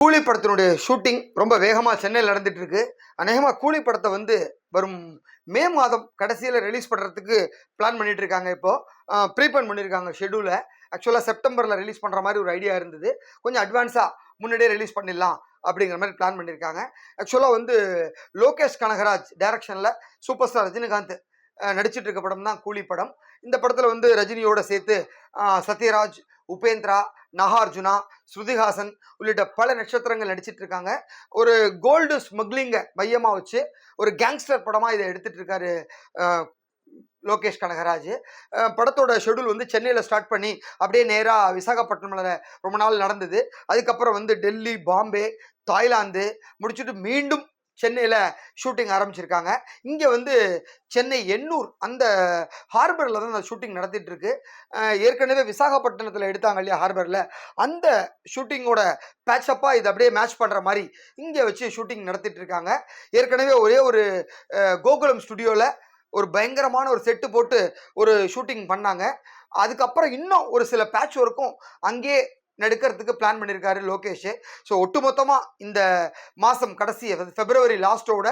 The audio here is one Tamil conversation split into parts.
கூலி படத்தினுடைய ஷூட்டிங் ரொம்ப வேகமாக சென்னையில் நடந்துட்டு இருக்கு அநேகமாக கூலி படத்தை வந்து வரும் மே மாதம் கடைசியில் ரிலீஸ் பண்ணுறதுக்கு பிளான் பண்ணிட்டு இருக்காங்க இப்போது ப்ரீபன் பண்ணியிருக்காங்க ஷெடியூலை ஆக்சுவலாக செப்டம்பரில் ரிலீஸ் பண்ணுற மாதிரி ஒரு ஐடியா இருந்தது. கொஞ்சம் அட்வான்ஸாக முன்னாடியே ரிலீஸ் பண்ணிடலாம் அப்படிங்கிற மாதிரி பிளான் பண்ணியிருக்காங்க ஆக்சுவலாக வந்து லோகேஷ் கனகராஜ் டைரக்ஷனில் சூப்பர் ஸ்டார் ரஜினிகாந்த் நடிச்சிட்டு இருக்க படம் தான் கூலி படம் இந்த படத்தில் வந்து ரஜினியோட சேர்த்து சத்யராஜ் உபேந்திரா நாகார்ஜுனா ஸ்ருதிஹாசன் உள்ளிட்ட பல நட்சத்திரங்கள் நடிச்சிட்டு இருக்காங்க ஒரு கோல்டு ஸ்மக்லிங்கை மையமாக வச்சு ஒரு கேங்ஸ்டர் படமாக இதை எடுத்துட்டு இருக்காரு லோகேஷ் கனகராஜ். படத்தோட ஷெடியூல் வந்து சென்னையில் ஸ்டார்ட் பண்ணி அப்படியே நேராக விசாகப்பட்டினம்ல ரொம்ப நாள் நடந்தது. அதுக்கப்புறம் வந்து டெல்லி பாம்பே தாய்லாந்து முடிச்சுட்டு மீண்டும் சென்னையில் ஷூட்டிங் ஆரம்பிச்சிருக்காங்க. இங்கே வந்து சென்னை எண்ணூர் அந்த ஹார்பரில் தான் அந்த ஷூட்டிங் நடத்திட்டு இருக்கு ஏற்கனவே விசாகப்பட்டினத்தில் எடுத்தாங்க இல்லையா ஹார்பரில் அந்த ஷூட்டிங்கோட பேட்சப்பாக இது அப்படியே மேட்ச் பண்ணுற மாதிரி இங்கே வச்சு ஷூட்டிங் நடத்திட்டு இருக்காங்க ஏற்கனவே ஒரே ஒரு கோகுலம் ஸ்டுடியோவில் ஒரு பயங்கரமான ஒரு செட்டு போட்டு ஒரு ஷூட்டிங் பண்ணாங்க. அதுக்கப்புறம் இன்னும் ஒரு சில பேட்ச் ஒர்க்கும் அங்கேயே நடுக்கிறதுக்கு பிளான் பண்ணியிருக்காரு லோகேஷ். ஸோ ஒட்டுமொத்தமாக இந்த மாதம் கடைசி அதாவது பிப்ரவரி லாஸ்ட்டோட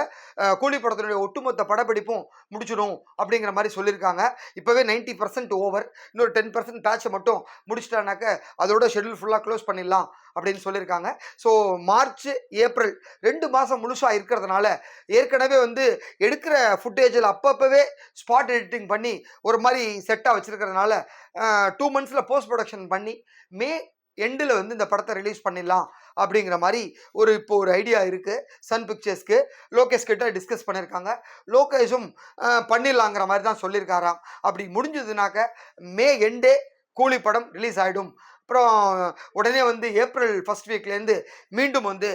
கூலி படத்தினுடைய ஒட்டுமொத்த படப்பிடிப்பும் முடிச்சிடும் அப்படிங்கிற மாதிரி சொல்லியிருக்காங்க இப்போவே நைன்ட்டி பர்சன்ட் ஓவர் இன்னொரு டென் பர்சன்ட் பேட்சை மட்டும் முடிச்சிட்டானாக்க அதோட ஷெட்யூல் ஃபுல்லாக க்ளோஸ் பண்ணிடலாம் அப்படின்னு சொல்லியிருக்காங்க ஸோ மார்ச் ஏப்ரல் ரெண்டு மாதம் முழுசாக இருக்கிறதுனால ஏற்கனவே வந்து எடுக்கிற ஃபுட்டேஜில் அப்பப்போவே ஸ்பாட் எடிட்டிங் பண்ணி ஒரு மாதிரி செட்டாக வச்சுருக்கிறதுனால டூ மந்த்ஸில் போஸ்ட் ப்ரொடக்ஷன் பண்ணி மே எண்டில் வந்து இந்த படத்தை ரிலீஸ் பண்ணிடலாம் அப்படிங்கிற மாதிரி ஒரு இப்போ ஒரு ஐடியா இருக்குது சன் பிக்சர்ஸ்க்கு லோகேஷ் கிட்ட டிஸ்கஸ் பண்ணியிருக்காங்க லோகேஷும் பண்ணிடலாங்கிற மாதிரி தான் சொல்லியிருக்காராம் அப்படி முடிஞ்சதுனாக்க மே எண்டே கூலி படம் ரிலீஸ் ஆகிடும் அப்புறம் உடனே வந்து ஏப்ரல் ஃபர்ஸ்ட் வீக்லேருந்து மீண்டும் வந்து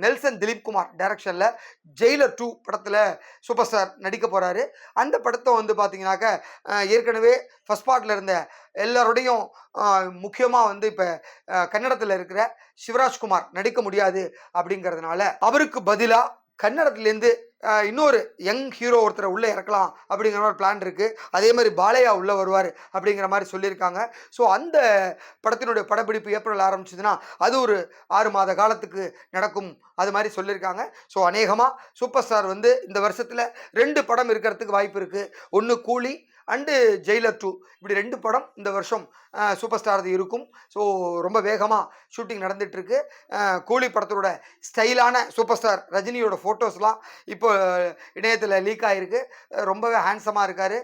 நெல்சன் திலீப் குமார் டைரக்ஷனில் ஜெயிலர் டூ படத்தில் சூப்பர் ஸ்டார் நடிக்க போகிறாரு அந்த படத்தை வந்து பார்த்தீங்கன்னாக்க ஏற்கனவே ஃபஸ்ட் பார்ட்டில் இருந்த எல்லாரோடையும் முக்கியமாக வந்து இப்போ கன்னடத்தில் இருக்கிற சிவராஜ்குமார் நடிக்க முடியாது அப்படிங்கிறதுனால அவருக்கு பதிலாக கன்னடத்துலேருந்து இன்னொரு யங் ஹீரோ ஒருத்தரை உள்ளே இறக்கலாம் அப்படிங்கிற மாதிரி பிளான் இருக்குது அதே மாதிரி பாலையா உள்ளே வருவார் அப்படிங்கிற மாதிரி சொல்லியிருக்காங்க. ஸோ அந்த படத்தினுடைய படப்பிடிப்பு ஏப்ரல் ஆரம்பிச்சதுன்னா அது ஒரு ஆறு மாத காலத்துக்கு நடக்கும் அது மாதிரி சொல்லியிருக்காங்க. ஸோ அநேகமாக சூப்பர் ஸ்டார் வந்து இந்த வருஷத்தில் ரெண்டு படம் இருக்கிறதுக்கு வாய்ப்பு இருக்குது ஒன்று கூலி அண்டு ஜெயிலர் டூ இப்படி ரெண்டு படம் இந்த வருஷம் சூப்பர் ஸ்டார் இருக்கும். ஸோ ரொம்ப வேகமாக ஷூட்டிங் நடந்துகிட்ருக்கு கூலி படத்தோட ஸ்டைலான சூப்பர் ஸ்டார் ரஜினியோட ஃபோட்டோஸ்லாம் இப்போ இணையத்தில் லீக் ஆகிருக்கு ரொம்பவே ஹேண்ட்ஸமாக இருக்கார்.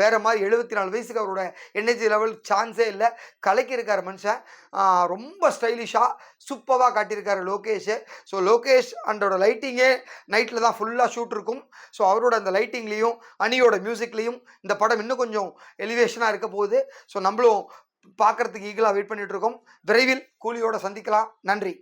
வேறு மாதிரி எழுபத்தி நாலு வயசுக்கு அவரோட எனர்ஜி லெவல் சான்ஸே இல்லை. கலக்கியிருக்கார் மனுஷன். ரொம்ப ஸ்டைலிஷாக சூப்பராக காட்டியிருக்காரு லோகேஷ். ஸோ லோகேஷ் அண்டோட லைட்டிங்கே நைட்டில் தான் ஃபுல்லாக ஷூட் இருக்கும். ஸோ அவரோட அந்த லைட்டிங்லேயும் அணியோட மியூசிக்லேயும் இந்த படம் இன்னும் கொஞ்சம் எலிவேஷனாக இருக்க போகுது. ஸோ நம்மளும் பார்க்கறதுக்கு ஈகலாக வெயிட் பண்ணிகிட்ருக்கோம் விரைவில் கூலியோட சந்திக்கலாம். நன்றி.